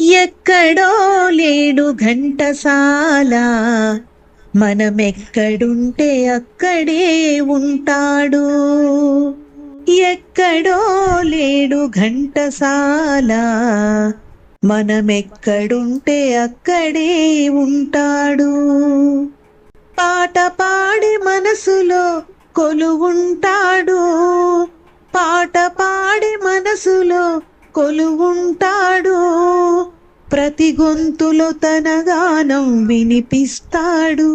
ఎక్కడో లేడు ఘంటసాల. మనమెక్కడుంటే అక్కడే ఉంటాడు. ఎక్కడో లేడు ఘంటసాల. మనమెక్కడుంటే అక్కడే ఉంటాడు. పాట పాడి మనసులో కొలువుంటాడు. పాట పాడి మనసులో కొలువుంటాడు ప్రతి గొంతులో తన గానం వినిపిస్తాడు.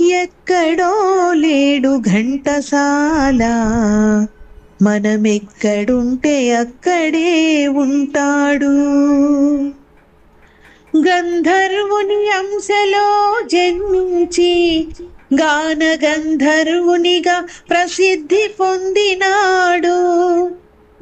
ఎక్కడో లేడు ఘంటసాల మనమెక్కడుంటే అక్కడే ఉంటాడు. గంధర్వుని అంశలో జన్మించి గాన గంధర్వునిగా ప్రసిద్ధి పొందినా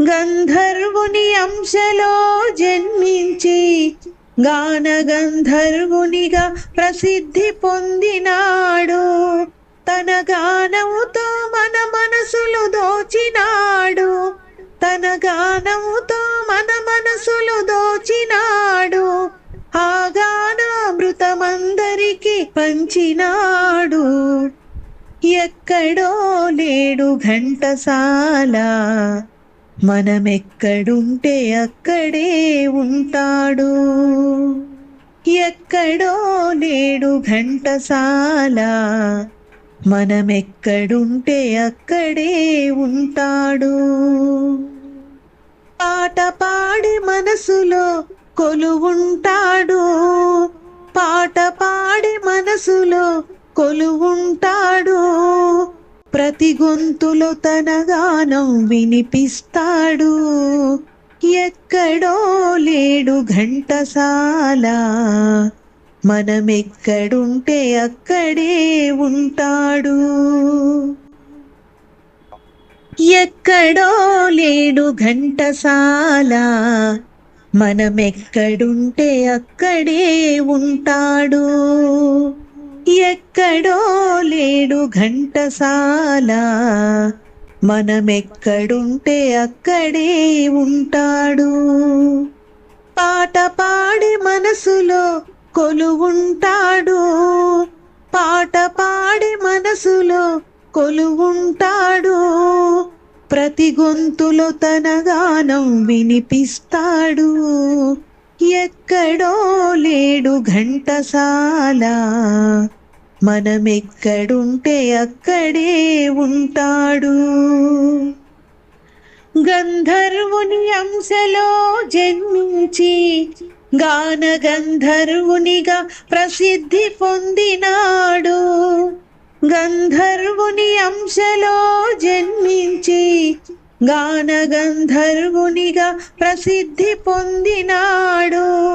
గంధర్వుని అంశలో జన్మించి గాన గంధర్వునిగా ప్రసిద్ధి పొందినాడు. తన గానముతో మన మనసులు దోచినాడు. తన గానముతో మన మనసులు దోచినాడు. ఆ గానామృతమందరికి పంచినాడు. ఎక్కడో లేడు ఘంటసాల మనమెక్కడుంటే అక్కడే ఉంటాడు. ఎక్కడో నేడు ఘంటసాల. మనమెక్కడుంటే అక్కడే ఉంటాడు. పాట పాడి మనసులో కొలువుంటాడు. పాట పాడి మనసులో కొలువుంటాడు. ప్రతి గొంతులో తన గానం వినిపిస్తాడు. ఎక్కడో లేడు ఘంటసాల. మనమెక్కడుంటే అక్కడే ఉంటాడు. ఎక్కడో లేడు ఘంటసాల. మనమెక్కడుంటే అక్కడే ఉంటాడు. ఎక్కడో లేడు ఘంటసాల. మనమెక్కడుంటే అక్కడే ఉంటాడు. పాట పాడి మనసులో కొలువుంటాడు. పాట పాడి మనసులో కొలువుంటాడు. ప్రతి గొంతులో తన గానం వినిపిస్తాడు. ఎక్కడో లేడు ఘంటసాల. మనమెక్కడుంటే అక్కడే ఉంటాడు. గంధర్వుని అంశలో జన్మించి గాన గంధర్వునిగా ప్రసిద్ధి పొందినాడు. గంధర్వుని అంశలో జన్మించి గాన గంధర్వునిగా ప్రసిద్ధి పొందినాడు.